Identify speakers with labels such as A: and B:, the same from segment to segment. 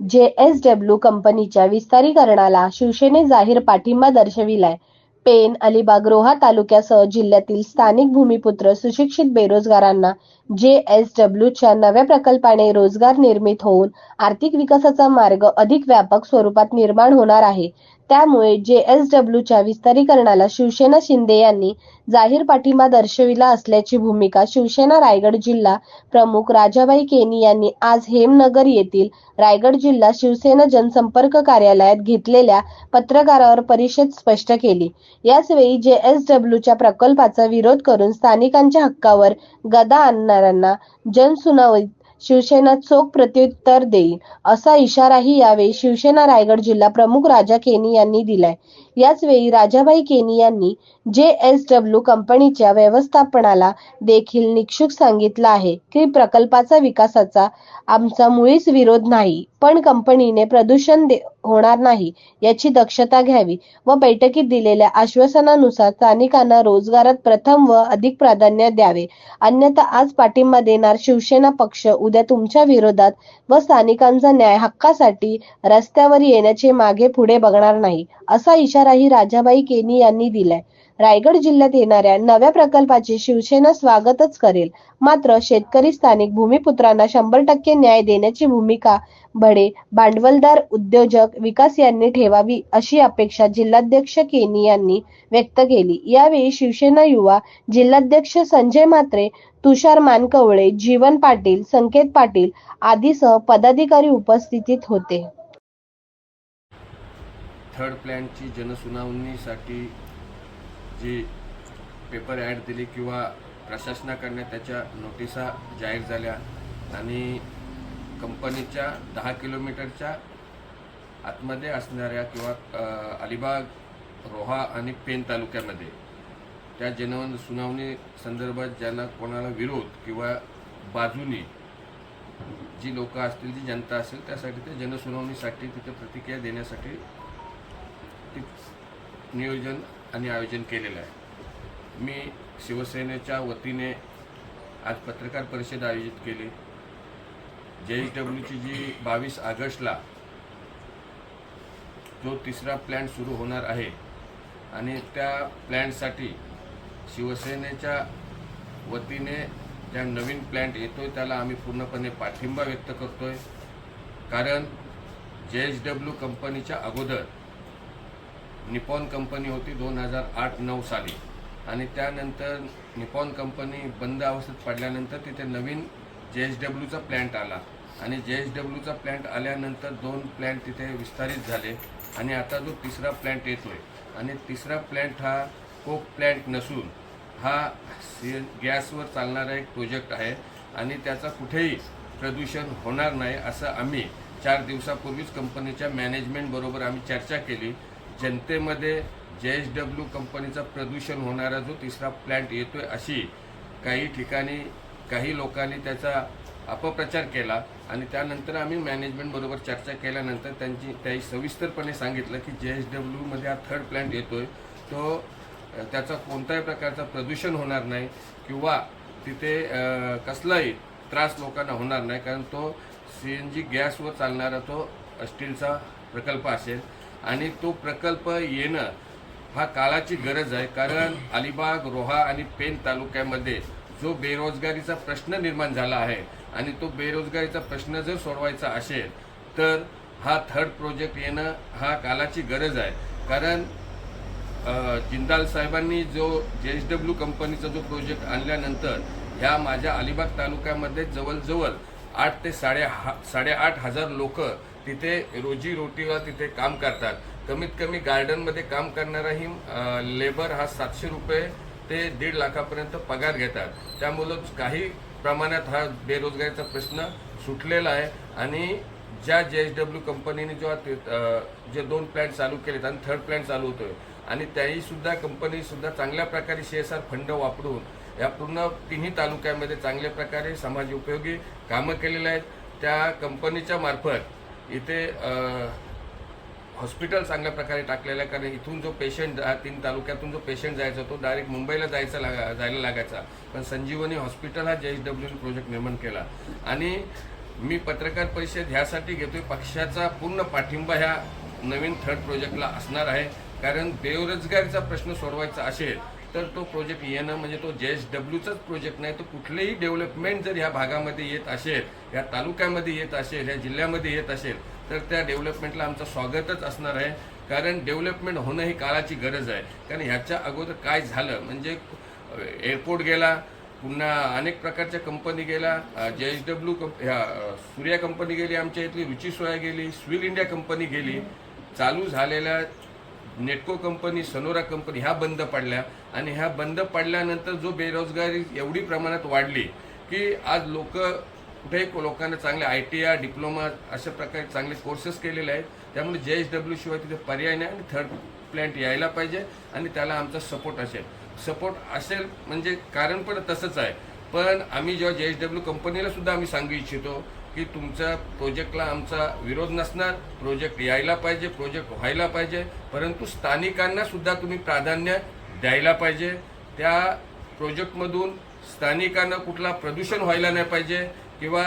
A: JSW कंपनीच्या विस्तारीकरणाला शिवसेने जाहीर पाठिंबा दर्शविलाय. पेण अलिबाग रोहा तालुक्यासह जिल्ह्यातील स्थानिक भूमिपुत्र सुशिक्षित बेरोजगारांना जेएसडब्ल्यूच्या नव्या प्रकल्पाने रोजगार निर्मित होऊन आर्थिक विकासाचा मार्ग अधिक व्यापक स्वरूपात निर्माण होणार आहे. त्यामुळे जेएसडब्ल्यूच्या विस्तारीकरणाला शिवसेना शिंदे यांनी जाहीर पाठिंबा दर्शविला असल्याची भूमिका शिवसेना रायगड जिल्हा प्रमुख राजाबाई केनी यांनी आज हेमनगर येथील रायगड जिल्हा शिवसेना जनसंपर्क कार्यालयात घेतलेल्या पत्रकारावर परिषद स्पष्ट केली. याचवेळी जेएसडब्ल्यूच्या प्रकल्पाचा विरोध करून स्थानिकांच्या हक्कावर गदा करणाऱ्यांना जनसुनावणीत शिवसेना चोख प्रत्युत्तर देईल असा इशाराही यावेळी शिवसेना रायगड जिल्हा प्रमुख राजा केनी यांनी दिलाय. याचवेळी राजाबाई केनी यांनी जे एस डब्ल्यू कंपनीच्या व्यवस्थापनाला देखील निक्षूक सांगितलं आहे. की प्रकल्पाचा विकासाचा आमचा मुळीच विरोध नाही पण कंपनीने प्रदूषण होणार नाही याची दक्षता घ्यावी व बैठकीत दिलेल्या आश्वासनानुसार स्थानिकांना रोजगारात प्रथम व अधिक प्राधान्य द्यावे. अन्यथा आज पाठिंबा देणार शिवसेना पक्ष उद्या तुमच्या विरोधात व स्थानिकांचा न्याय हक्कासाठी रस्त्यावर येण्याचे मागे पुढे बघणार नाही असा इशाराही राजाबाई केनी यांनी दिलाय. रायगड जिल्ह्यात येणाऱ्या नव्या प्रकल्पाचे शिवसेना स्वागतच करेल. मात्र शेतकरी स्थानिक भूमिपुत्रांना शंभर टक्के न्याय देण्याची भूमिका बडे भांडवलदार उद्योजक विकास यांनी ठेवावी अशी अपेक्षा जिल्हाध्यक्ष केनी यांनी व्यक्त केली. यावेळी शिवसेना युवा जिल्हाध्यक्ष संजय म्हात्रे तुषार मानकवळे जीवन पाटील संकेत पाटील आदीसह पदाधिकारी उपस्थितीत होते.
B: थर्ड प्लॅनची जनसुनावणीसाठी जी पेपर ॲड दिली किंवा प्रशासनाकडनं त्याच्या नोटिसा जाहीर झाल्या. आणि कंपनीच्या दहा किलोमीटरच्या आतमध्ये असणाऱ्या किंवा अलिबाग रोहा आणि पेन तालुक्यामध्ये. त्या जन सुनावणी संदर्भात ज्यांना कोणाला विरोध किंवा बाजूनी जी लोकं असतील जी जनता असेल त्यासाठी ते जनसुनावणीसाठी तिथे प्रतिक्रिया देण्यासाठी ते नियोजन आणि आयोजन केलेलं आहे. मी शिवसेनेच्या वतीने आज पत्रकार परिषद आयोजित केली. जे एच डब्ल्यूची जी बावीस ऑगस्टला जो तिसरा प्लॅन सुरू होणार आहे आणि त्या प्लॅनसाठी शिवसेनेच्या वतीने ज्या नवीन प्लॅन्ट येतोय त्याला आम्ही पूर्णपणे पाठिंबा व्यक्त करतो आहे कारण जे एच डब्ल्यू कंपनीच्या अगोदर निपॉन कंपनी होती दोन हजार आठ नऊ साली. आणि त्यानंतर निपॉन कंपनी बंद अवस्थेत पडल्यानंतर तिथे नवीन जे एच डब्ल्यूचा प्लॅन्ट आला. आणि जे एच डब्ल्यूचा प्लॅन्ट आल्यानंतर दोन प्लॅन्ट तिथे विस्तारित झाले. आणि आता जो तिसरा प्लॅन्ट येतोय. आणि तिसरा प्लॅन्ट हा कोक प्लॅन्ट नसून हा सी गॅसवर चालणारा एक प्रोजेक्ट आहे. आणि त्याचा कुठेही प्रदूषण होणार नाही असं आम्ही चार दिवसापूर्वीच कंपनीच्या मॅनेजमेंटबरोबर आम्ही चर्चा केली. जनतेमध्ये जे एच डब्ल्यू कंपनीचा प्रदूषण होणारा जो तिसरा प्लॅन्ट आहे अशी काही ठिकाणी काही लोकांनी त्याचा अपप्रचार केला आणि त्यानंतर आम्ही मॅनेजमेंटबरोबर चर्चा केल्यानंतर त्यांची त्याही सविस्तरपणे सांगितलं की जे एच डब्ल्यूमध्ये हा थर्ड प्लॅन्ट आहे तो त्याचा कोणत्याही प्रकारचा प्रदूषण होणार नाही किंवा तिथे कसलाही त्रास लोकांना होणार नाही कारण तो सी एन जी गॅसवर चालणारा तो स्टीलचा प्रकल्प असेल. आणि तो प्रकल्प येणं हा काळाची गरज आहे कारण अलिबाग रोहा आणि पेन तालुक्यामध्ये जो बेरोजगारीचा प्रश्न निर्माण झाला आहे आणि तो बेरोजगारीचा प्रश्न जर सोडवायचा असेल तर हा थर्ड प्रोजेक्ट येणं हा काळाची गरज आहे. कारण जिंदाल साहेबांनी जो जे एच डब्ल्यू कंपनीचा जो प्रोजेक्ट आणल्यानंतर ह्या माझ्या अलिबाग तालुक्यामध्ये जवळजवळ आठ ते साडे हा साडेआठ हजार लोक तिथे रोजीरोटीला तिथे काम करतात. कमीत कमी गार्डनमध्ये काम करणाराही लेबर हा सातशे रुपये ते दीड लाखापर्यंत पगार घेतात. त्यामुळं काही प्रमाणात हा बेरोजगारीचा प्रश्न सुटलेला आहे आणि ज्या जे एच डब्ल्यू कंपनीने जेव्हा ते, जे दोन प्लॅन्ट चालू केलेत आणि थर्ड प्लॅन्ट चालू होतोय. आणि त्याहीसुद्धा कंपनीसुद्धा चांगल्या प्रकारे सी एस आर फंड वापरून या पूर्ण तिन्ही तालुक्यामध्ये चांगल्या प्रकारे समाज उपयोगी कामं केलेली आहेत. त्या कंपनीच्या मार्फत इथे हॉस्पिटल चांगल्या प्रकारे टाकलेलं आहे. कारण इथून जो पेशंट तीन तालुक्यातून जो पेशंट जायचा तो डायरेक्ट मुंबईला जायचा लागा जायला लागायचा. पण संजीवनी हॉस्पिटल हा जे एच डब्ल्यूने प्रोजेक्ट निर्माण केला. आणि मी पत्रकार परिषद ह्यासाठी घेतोय. पक्षाचा पूर्ण पाठिंबा ह्या नवीन थर्ड प्रोजेक्टला असणार आहे. कारण बेरोजगारीचा प्रश्न सोडवायचा असेल तर तो प्रोजेक्ट येणं म्हणजे तो जे एस डब्ल्यूचाच प्रोजेक्ट नाही तर कुठलेही डेव्हलपमेंट जर ह्या भागामध्ये येत असेल ह्या तालुक्यामध्ये येत असेल ह्या जिल्ह्यामध्ये येत असेल तर त्या डेव्हलपमेंटला आमचं स्वागतच असणार आहे. कारण डेव्हलपमेंट होणं ही काळाची गरज आहे. कारण ह्याच्या अगोदर काय झालं? म्हणजे एअरपोर्ट गेला पुन्हा अनेक प्रकारच्या कंपनी गेल्या जे एच डब्ल्यू कंप ह्या सूर्या कंपनी गेली आमच्या इथली रुची सोया गेली स्विल इंडिया कंपनी गेली. चालू झालेल्या नेटको कंपनी सनोरा कंपनी ह्या बंद पडल्या. आणि ह्या बंद पडल्यानंतर जो बेरोजगारी एवढी प्रमाणात वाढली की आज लोक कुठेही लोकांना चांगले आय टी आय डिप्लोमा अशा प्रकारे चांगले कोर्सेस केलेले आहेत. त्यामुळे जे एच डब्ल्यू शिवाय तिथे पर्याय नाही आणि थर्ड प्लॅन्ट यायला पाहिजे आणि त्याला आमचा सपोर्ट असेल. सपोर्ट असेल म्हणजे कारण पण तसंच आहे. पण आम्ही जेव्हा जे एच डब्ल्यू कंपनीला सुद्धा आम्ही सांगू इच्छितो की तुमच्या प्रोजेक्टला आमचा विरोध नसणार प्रोजेक्ट यायला पाहिजे प्रोजेक्ट व्हायला पाहिजे परंतु स्थानिकांना सुद्धा तुम्ही प्राधान्य द्यायला पाहिजे. त्या प्रोजेक्टमधून स्थानिकांना कुठला प्रदूषण व्हायला नाही पाहिजे किंवा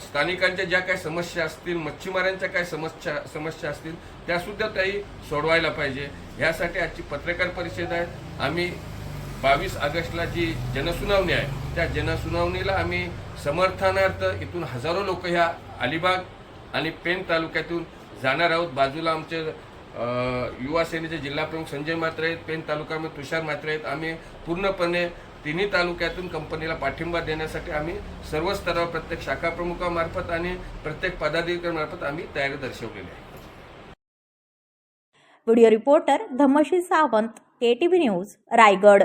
B: स्थानिकांच्या ज्या काही समस्या असतील मच्छीमारांच्या काय समस्या समस्या असतील त्यासुद्धा काही सोडवायला पाहिजे. ह्यासाठी आजची पत्रकार परिषद आहे. आम्ही बावीस ऑगस्टला जी जनसुनावणी आहे त्या जनसुनावणीला आम्ही समर्थनार्थ इथून हजारो लोक ह्या अलिबाग आणि पेन तालुक्यातून जाणार आहोत. बाजूला आमचे युवा सेनेचे जिल्हाप्रमुख संजय मात्रे आहेत पेन तालुक्यामध्ये तुषार मात्रे आहेत. आम्ही पूर्णपणे तिन्ही तालुक्यातून कंपनीला पाठिंबा देण्यासाठी आम्ही सर्व स्तरावर प्रत्येक शाखा प्रमुखामार्फत आणि प्रत्येक पदाधिकाऱ्यांमार्फत आम्ही तयारी दर्शवलेली आहे.
C: Video reporter Dhammshi Sawant KTV news Raigad.